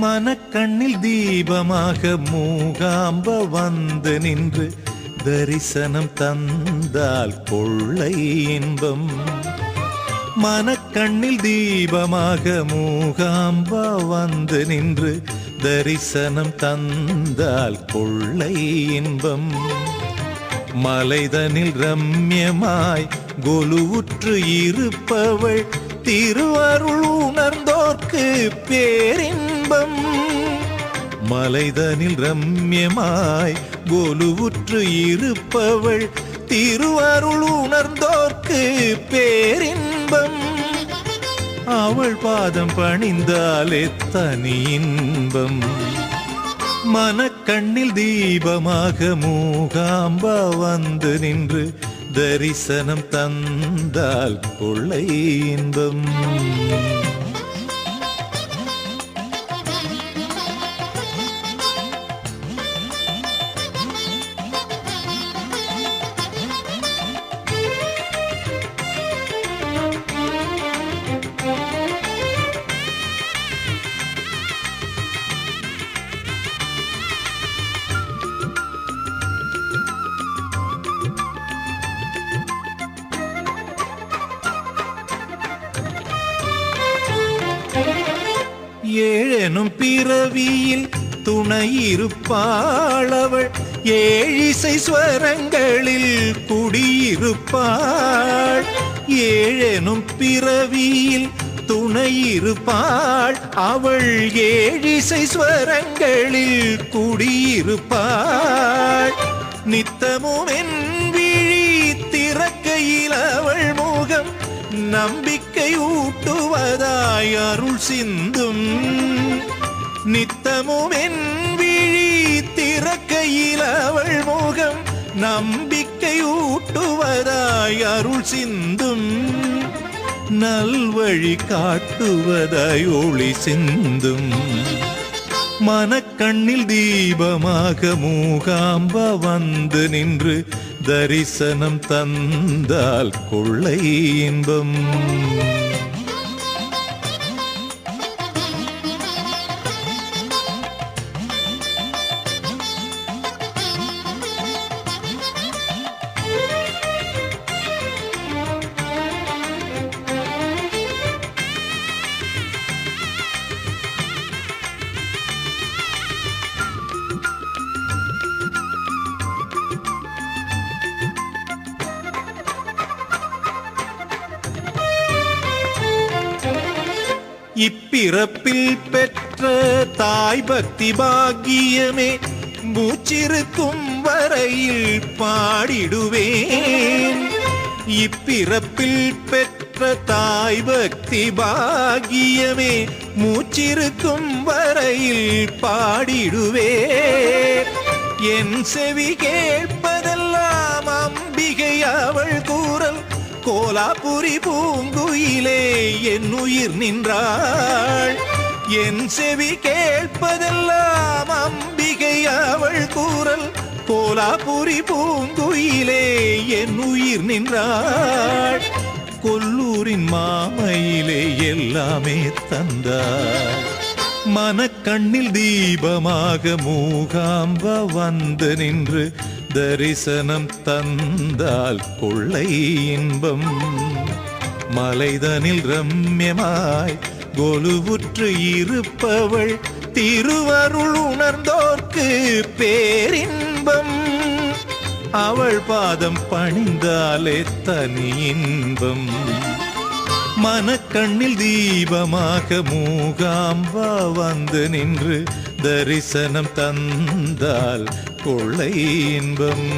மனக்கண்ணில் தீபமாக மூகாம்ப வந்து நின்று தரிசனம் தந்தால் கொள்ளை இன்பம். மனக்கண்ணில் தீபமாக மூகாம்பா வந்து நின்று தரிசனம் தந்தால் கொள்ளை இன்பம். மலைதனில் ரம்யமாய் கொலுவுற்று இருப்பவள் திருவருள் உணர்ந்தோர்க்கு பேரின் பேரின்பம் மலைதனில் ரம்யமாய் கொலுவுற்று இருப்பவள் திருவருள் உணர்ந்தோர்க்கு பேரின்பம். அவள் பாதம் பணிந்தாலே தனி இன்பம். மனக்கண்ணில் தீபமாக மூகாம்பா வந்து நின்று தரிசனம் தந்தால் கொள்ளை இன்பம். ஏழெனும் பிறவியில் துணை துணையிருப்பாளவள். ஏழிசை ஸ்வரங்களில் குடியிருப்பாள். ஏழெனும் பிறவியில் துணை இருப்பாள் அவள் ஏழிசை ஸ்வரங்களில் குடியிருப்பாள். நித்தமும் என் விழி திறக்கையில் அவள் முகம் நம்பிக்கை ஊட்டுவதாய் அருள் சிந்தும். நித்தமும் என் விழி திறக்கையில் அவள் முகம் நம்பிக்கை ஊட்டுவதாய் அருள் சிந்தும். நல்வழி காட்டுவதாய் ஒளி சிந்தும். மனக்கண்ணில் தீபமாக மூகாம்ப வந்து நின்று தரிசனம் தந்தால் கொள்ளை இன்பம். பிறப்பில் பெற்ற தாய் பக்தி பாக்கியமே மூச்சிருக்கும் வரையில் பாடிடுவேன். இப்பிறப்பில் பெற்ற தாய் பக்தி பாகியமே மூச்சிருக்கும் வரையில் பாடிடுவே. என் செவி கேட்பதெல்லாம் அம்பிகை அவள் கோலாபுரி பூங்குயிலே என் உயிர் நின்றாள். என் செவி கேட்பதெல்லாம் அம்பிகை அவள் கூறல். கோலாபுரி பூங்குயிலே என் உயிர் நின்றாள். கொல்லூரின் மாமையிலே எல்லாமே தந்தாள். மனக்கண்ணில் தீபமாக மூகாம்ப வந்து நின்று தரிசனம் தந்தால் கொள்ளை இன்பம். மலைதனில் ரம்யமாய் கொலுவுற்று இருப்பவள் திருவருள் உணர்ந்தோர்க்கு பேரின்பம். அவள் பாதம் பணிந்தாலே தனி இன்பம். மனக்கண்ணில் தீபமாக மூகாம்பா வந்து நின்று தரிசனம் தந்தால் கொள்ளை இன்பம்.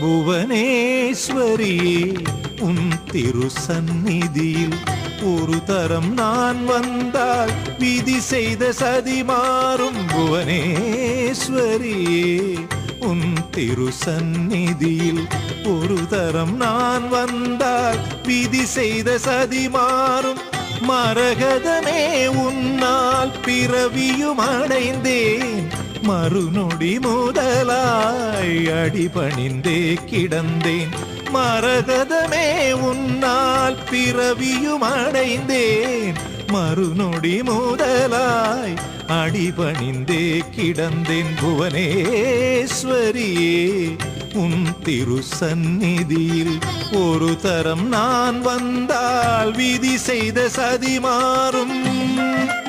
புவனேஸ்வரியே உன் திரு சந்நிதியில் ஒரு தரம் நான் வந்தால் விதி செய்த சதி மாறும் புவனேஸ்வரியே உன் திரு சந்நிதியில் ஒரு தரம் நான் வந்தால் விதி செய்த சதி மாறும். மரகதனே உன்னால் பிறவியும் அடைந்தேன். மறுநொடி முதலாய் அடிபணிந்தே கிடந்தேன். மரகதமே உன்னால் பிறவியும் அடைந்தேன் மறுநொடி முதலாய் அடிபணிந்தே கிடந்தேன். புவனேஸ்வரியே உன் திரு சந்நிதியில் ஒரு தரம் நான் வந்தால் விதி செய்த சதி மாறும்.